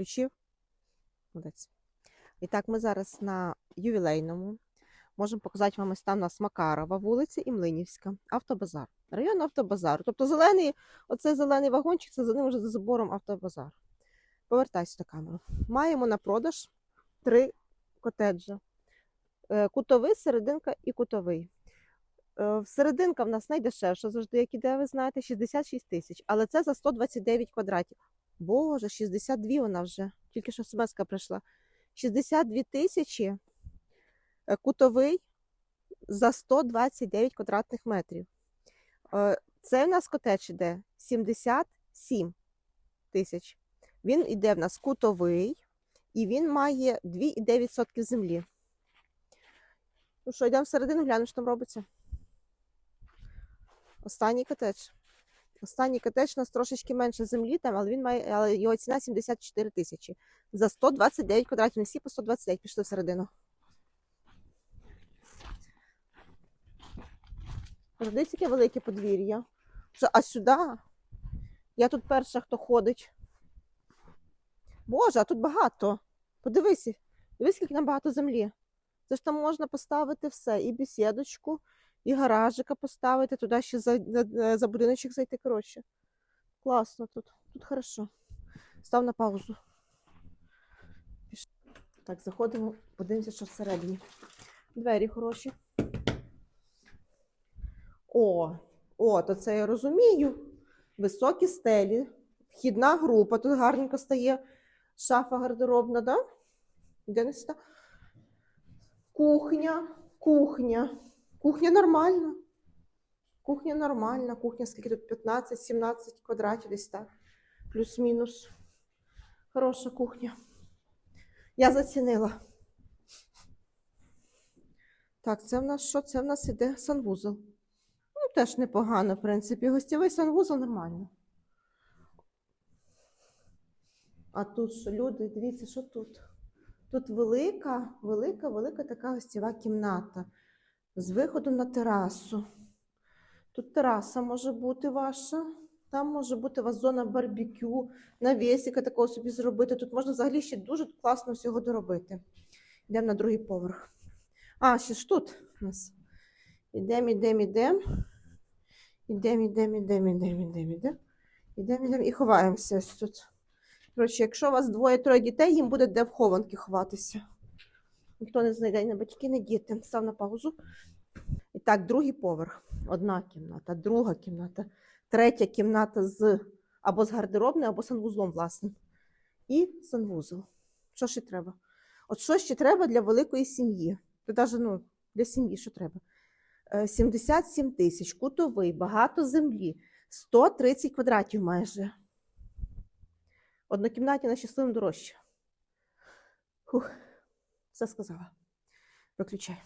Включив. І так, ми зараз на ювілейному. Можемо показати вам ось там у нас Макарова вулиця і Млинівська. Автобазар. Район автобазару. Тобто зелений, оцей зелений вагончик, це за ним вже за забором автобазар. Повертайся до камери. Маємо на продаж три котеджі. Е, Кутовий, серединка і кутовий. Е, Серединка в нас найдешевша завжди, як іде, ви знаєте, 66 тисяч. Але це за 129 квадратів. Боже, 62 вона вже. Тільки що смс прийшла. 62 тисячі е, кутовий за 129 квадратних метрів. Е, Це в нас котедж іде 77 тисяч. Він іде в нас кутовий, і він має 2,9% землі. Ну що, йдемо всередину, глянемо, що там робиться. Останній котедж. Останній котедж у нас трошечки менше землі, там, але він має, але його ціна 74 тисячі. За 129 квадратів. Не всі по 129 пішли всередину. Дивіться, яке велике подвір'я. А сюди? Я тут перша, хто ходить. Боже, а тут багато. Подивися. Дивись, скільки там багато землі. Це ж там можна поставити все. І бесідочку, і гаражика поставити, туди ще за, за, за будиночок зайти. Коротше. Класно тут. Тут хорошо. Став на паузу. Так, заходимо, подивимося, що всередині. Двері хороші. О, о, то це я розумію. Високі стелі, вхідна група, тут гарненько стає шафа гардеробна, да? Де не ста? Кухня, кухня. Кухня нормальна. Кухня нормальна. Кухня скільки тут 15-17 квадратів десь так. Плюс-мінус. Хороша кухня. Я зацінила. Так, це в нас що? Це в нас іде санвузол. Ну, теж непогано, в принципі. Гостєвий санвузол нормально. А тут що, люди, дивіться, що тут? Тут велика, велика, велика така гостєва кімната з виходом на терасу. Тут тераса може бути ваша. Там може бути у вас зона барбекю, навісика такого собі зробити. Тут можна взагалі ще дуже класно всього доробити. Йдемо на другий поверх. А, ще ж тут у нас. Ідемо, ідемо, ідемо. Ідемо, ідемо, ідемо, ідемо, ідемо, ідемо. Ідемо, ідемо і ховаємося ось тут. Коротше, якщо у вас двоє-троє дітей, їм буде де в хованки ховатися. Ніхто не знайде не батьки, не діти. Став на паузу. І так, другий поверх. Одна кімната, друга кімната, третя кімната з або з гардеробною, або санвузлом, власне. І санвузол. Що ще треба? От що ще треба для великої сім'ї? Це навіть ну, для сім'ї що треба? Е, 77 тисяч, кутовий, багато землі, 130 квадратів майже. Однокімнатні на щасливим дорожче. Фух, все сказала. Виключай.